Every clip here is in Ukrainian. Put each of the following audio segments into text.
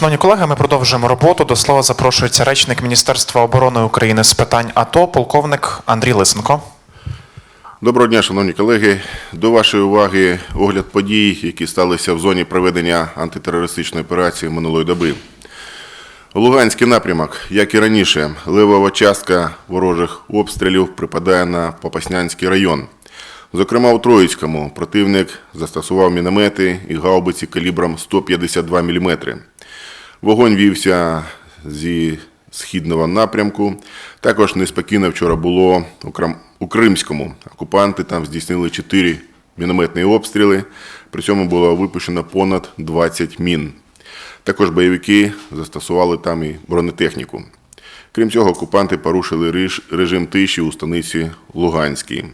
Шановні колеги, ми продовжуємо роботу. До слова запрошується речник Міністерства оборони України з питань АТО, полковник Андрій Лисенко. Доброго дня, шановні колеги. До вашої уваги огляд подій, які сталися в зоні проведення антитерористичної операції минулої доби. Луганський напрямок, як і раніше, левова частка ворожих обстрілів припадає на Попаснянський район. Зокрема, у Троїцькому противник застосував міномети і гаубиці калібром 152 мм. Вогонь вівся зі східного напрямку. Також неспокійно вчора було у Кримському. Окупанти там здійснили 4 мінометні обстріли. При цьому було випущено понад 20 мін. Також бойовики застосували там і бронетехніку. Крім цього, окупанти порушили режим тиші у станиці Луганській.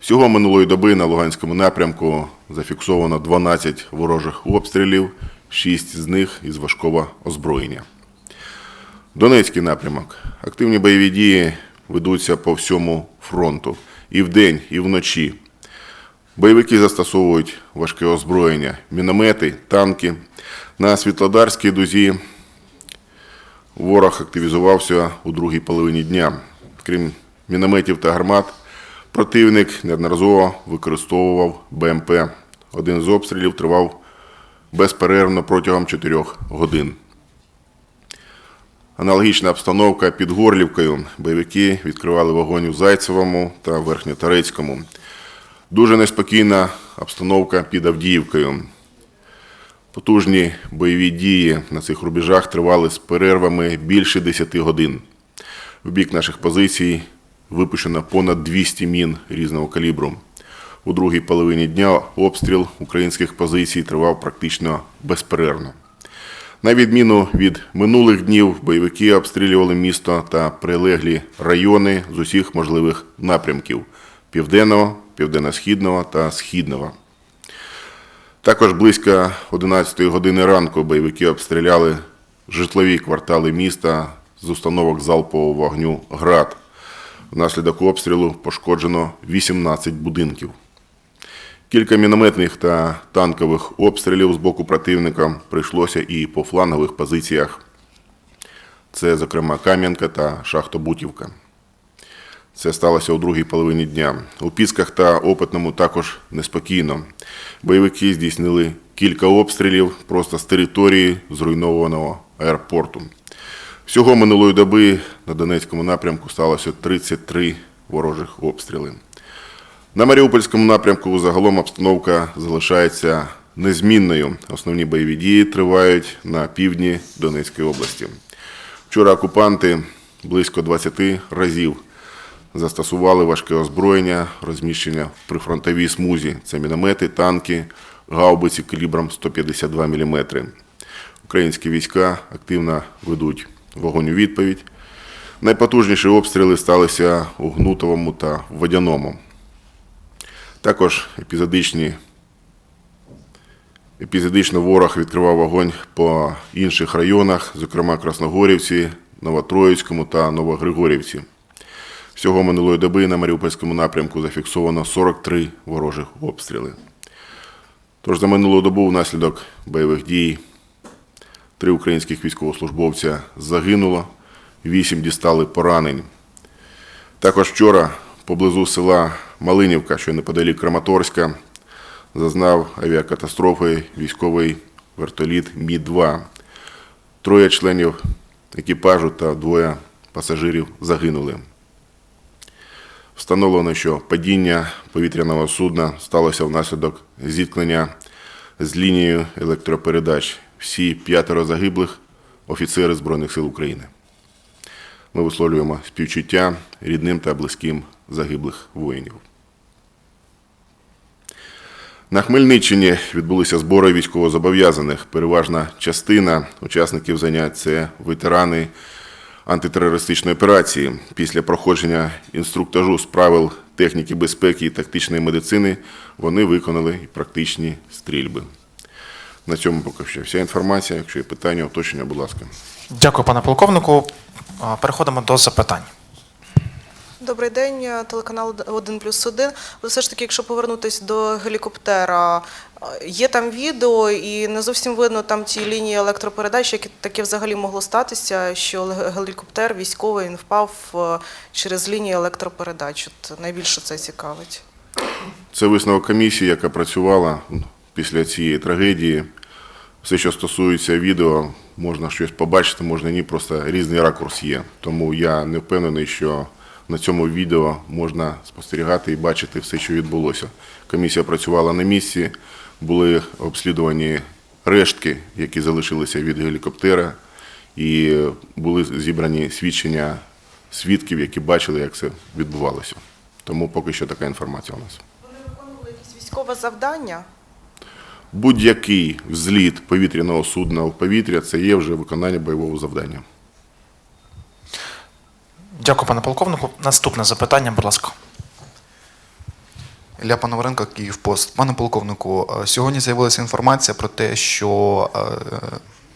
Всього минулої доби на Луганському напрямку зафіксовано 12 ворожих обстрілів, 6 з них із важкого озброєння. Донецький напрямок. Активні бойові дії ведуться по всьому фронту і вдень, і вночі. Бойовики застосовують важке озброєння, міномети, танки. На Світлодарській дузі ворог активізувався у другій половині дня. Крім мінометів та гармат, противник неодноразово використовував БМП. Один з обстрілів тривав безперервно протягом 4 годин. Аналогічна обстановка під Горлівкою. Бойовики відкривали вогонь у Зайцевому та Верхньоторецькому. Дуже неспокійна обстановка під Авдіївкою. Потужні бойові дії на цих рубежах тривали з перервами більше 10 годин. В бік наших позицій випущено понад 200 мін різного калібру. У другій половині дня обстріл українських позицій тривав практично безперервно. На відміну від минулих днів, бойовики обстрілювали місто та прилеглі райони з усіх можливих напрямків південного, південно-східного та східного. Також близько 11 години ранку бойовики обстріляли житлові квартали міста з установок залпового вогню ГРАД. Внаслідок обстрілу пошкоджено 18 будинків. Кілька мінометних та танкових обстрілів з боку противника прийшлося і по флангових позиціях. Це, зокрема, Кам'янка та Шахтобутівка. Це сталося у другій половині дня. У Пісках та Опитному також неспокійно. Бойовики здійснили кілька обстрілів просто з території зруйнованого аеропорту. Всього минулої доби на Донецькому напрямку сталося 33 ворожих обстріли. На Маріупольському напрямку загалом обстановка залишається незмінною. Основні бойові дії тривають на півдні Донецької області. Вчора окупанти близько 20 разів застосували важке озброєння, розміщення в прифронтовій смузі. Це міномети, танки, гаубиці калібром 152 мм. Українські війська активно ведуть вогонь у відповідь. Найпотужніші обстріли сталися у Гнутовому та Водяному. Також епізодичні, епізодично ворог відкривав вогонь по інших районах, зокрема Красногорівці, Новотроїцькому та Новогригорівці. Всього минулої доби на Маріупольському напрямку зафіксовано 43 ворожих обстріли. Тож за минулу добу внаслідок бойових дій три українських військовослужбовця загинуло, вісім дістали поранень. Також вчора поблизу села Малинівка, що неподалік Краматорська, зазнав авіакатастрофи військовий вертоліт Мі-2. Троє членів екіпажу та двоє пасажирів загинули. Встановлено, що падіння повітряного судна сталося внаслідок зіткнення з лінією електропередач. Всі п'ятеро загиблих офіцери Збройних сил України. Ми висловлюємо співчуття рідним та близьким загиблих воїнів. На Хмельниччині відбулися збори військовозобов'язаних. Переважна частина учасників занять це ветерани антитерористичної операції. Після проходження інструктажу з правил техніки безпеки і тактичної медицини вони виконали практичні стрільби. На цьому поки що вся інформація. Якщо є питання, уточнення, будь ласка. Дякую, пане полковнику. Переходимо до запитань. Добрий день, е, телеканал 1 плюс 1. Але все ж таки, якщо повернутися до гелікоптера, е, є там відео і не зовсім видно там ті лінії електропередач, як таке взагалі могло статися, що гелікоптер військовий він впав е, через лінії електропередач. От найбільше це цікавить. Це висновок комісії, яка працювала після цієї трагедії. Все, що стосується відео, можна щось побачити, можна ні, просто різний ракурс є. Тому я не впевнений, що на цьому відео можна спостерігати і бачити все, що відбулося. Комісія працювала на місці, були обслідувані рештки, які залишилися від гелікоптера, і були зібрані свідчення свідків, які бачили, як це відбувалося. Тому поки що така інформація у нас. Вони виконували якісь військове завдання. Будь-який взліт повітряного судна в повітря це є вже виконання бойового завдання. Дякую, пане полковнику. Наступне запитання, будь ласка. Ілля Пономаренко, Київпост. Пане полковнику, е, сьогодні з'явилася інформація про те, що е,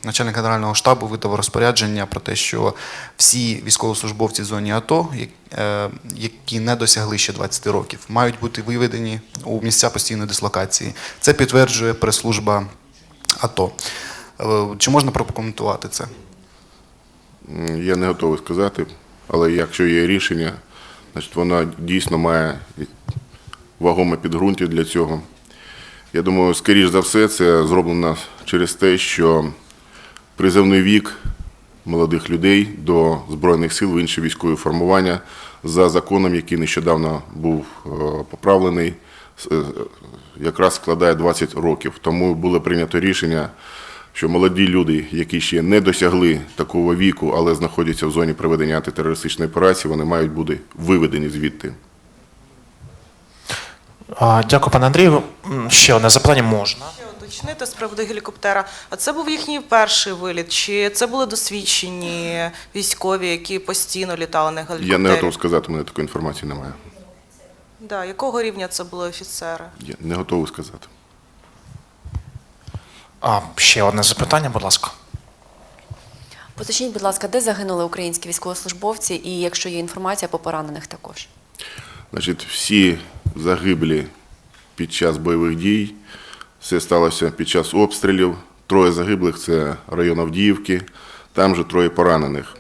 начальник генерального штабу видав розпорядження про те, що всі військовослужбовці в зоні АТО, е, які не досягли ще 20 років, мають бути виведені у місця постійної дислокації. Це підтверджує прес-служба АТО. Чи можна прокоментувати це? Я не готовий сказати, але якщо є рішення, значить воно дійсно має вагоме підґрунтя для цього. Я думаю, скоріш за все, це зроблено через те, що призовний вік молодих людей до Збройних сил в інші військові формування за законом, який нещодавно був е, поправлений, е, якраз складає 20 років. Тому було прийнято рішення, що молоді люди, які ще не досягли такого віку, але знаходяться в зоні проведення антитерористичної операції, вони мають бути виведені звідти. Дякую, пане Андрію. Ще одне запитання можна. Ще уточнити з приводу гелікоптера. А це був їхній перший виліт? Чи це були досвідчені військові, які постійно літали на гелікоптері? Я не готовий сказати, у мене такої інформації немає. Да, якого рівня це були офіцери? Я не готовий сказати. А, ще одне запитання, будь ласка. Уточніть, будь ласка, де загинули українські військовослужбовці, і якщо є інформація по поранених також. Значить, всі загиблі під час бойових дій. Все сталося під час обстрілів. Троє загиблих це район Авдіївки, там же троє поранених.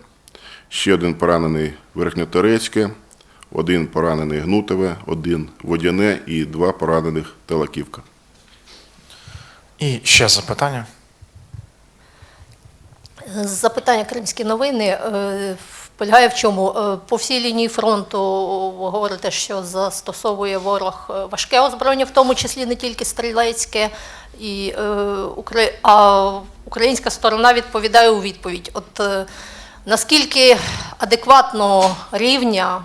Ще один поранений Верхньоторецьке, один поранений Гнутове, один Водяне і два поранених Телаківка. І ще запитання. Запитання Кримські новини е, полягає в чому? Е, По всій лінії фронту говорите, що застосовує ворог е, важке озброєння, в тому числі не тільки стрілецьке, і, а українська сторона відповідає у відповідь. От наскільки адекватного рівня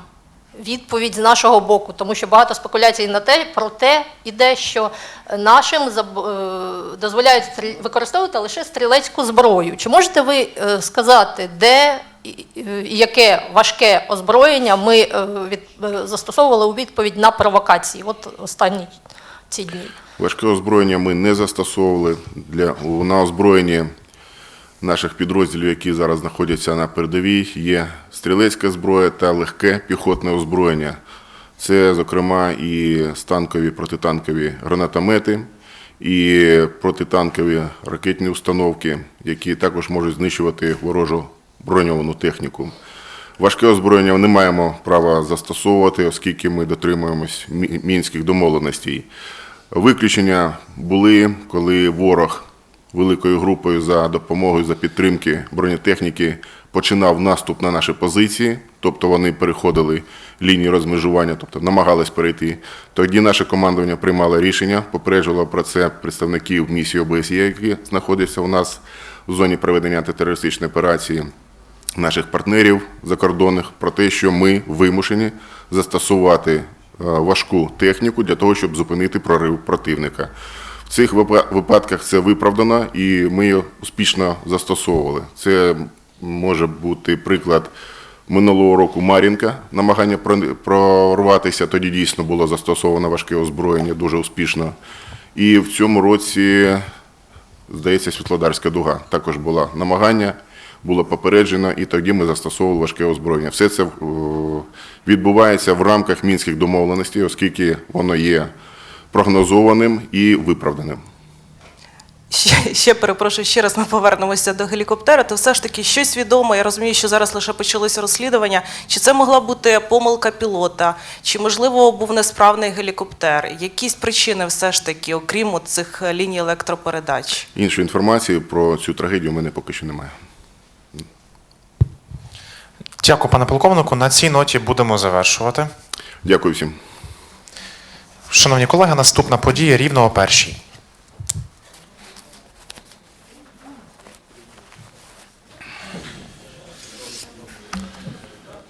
відповідь з нашого боку, тому що багато спекуляцій на те про те іде, що нашим е, дозволяють використовувати лише стрілецьку зброю. Чи можете ви е, сказати, де і яке важке озброєння ми е, від, застосовували у відповідь на провокації? От останні ці дні. Важке озброєння ми не застосовували для на озброєнні наших підрозділів, які зараз знаходяться на передовій. Є стрілецька зброя та легке піхотне озброєння. Це, зокрема, і станкові протитанкові гранатомети, і протитанкові ракетні установки, які також можуть знищувати ворожу броньовану техніку. Важке озброєння не маємо права застосовувати, оскільки ми дотримуємось мінських домовленостей. Виключення були, коли ворог великою групою за допомогою за підтримки бронетехніки починав наступ на наші позиції, тобто вони переходили лінії розмежування, тобто намагались перейти. Тоді наше командування приймало рішення, попереджувало про це представників місії ОБСЄ, які знаходяться у нас в зоні проведення антитерористичної операції наших партнерів закордонних про те, що ми вимушені застосувати е, важку техніку для того, щоб зупинити прорив противника. В цих випадках це виправдано і ми її успішно застосовували. Це може бути приклад минулого року Мар'їнка, намагання прорватися. Тоді дійсно було застосовано важке озброєння дуже успішно. І в цьому році здається, Світлодарська дуга. Також було намагання було попереджено, і тоді ми застосовували важке озброєння. Все це е, відбувається в рамках мінських домовленостей, оскільки воно є прогнозованим і виправданим. Ще, ще перепрошую, ще раз ми повернемося до гелікоптера. То все ж таки щось відомо. Я розумію, що зараз лише почалося розслідування. Чи це могла бути помилка пілота, чи можливо був несправний гелікоптер? Якісь причини все ж таки, окрім цих е, ліній електропередач? Іншої інформації про цю трагедію у мене поки що немає. Дякую, пане полковнику. На цій ноті будемо завершувати. Дякую всім. Шановні колеги, наступна подія рівно о першій.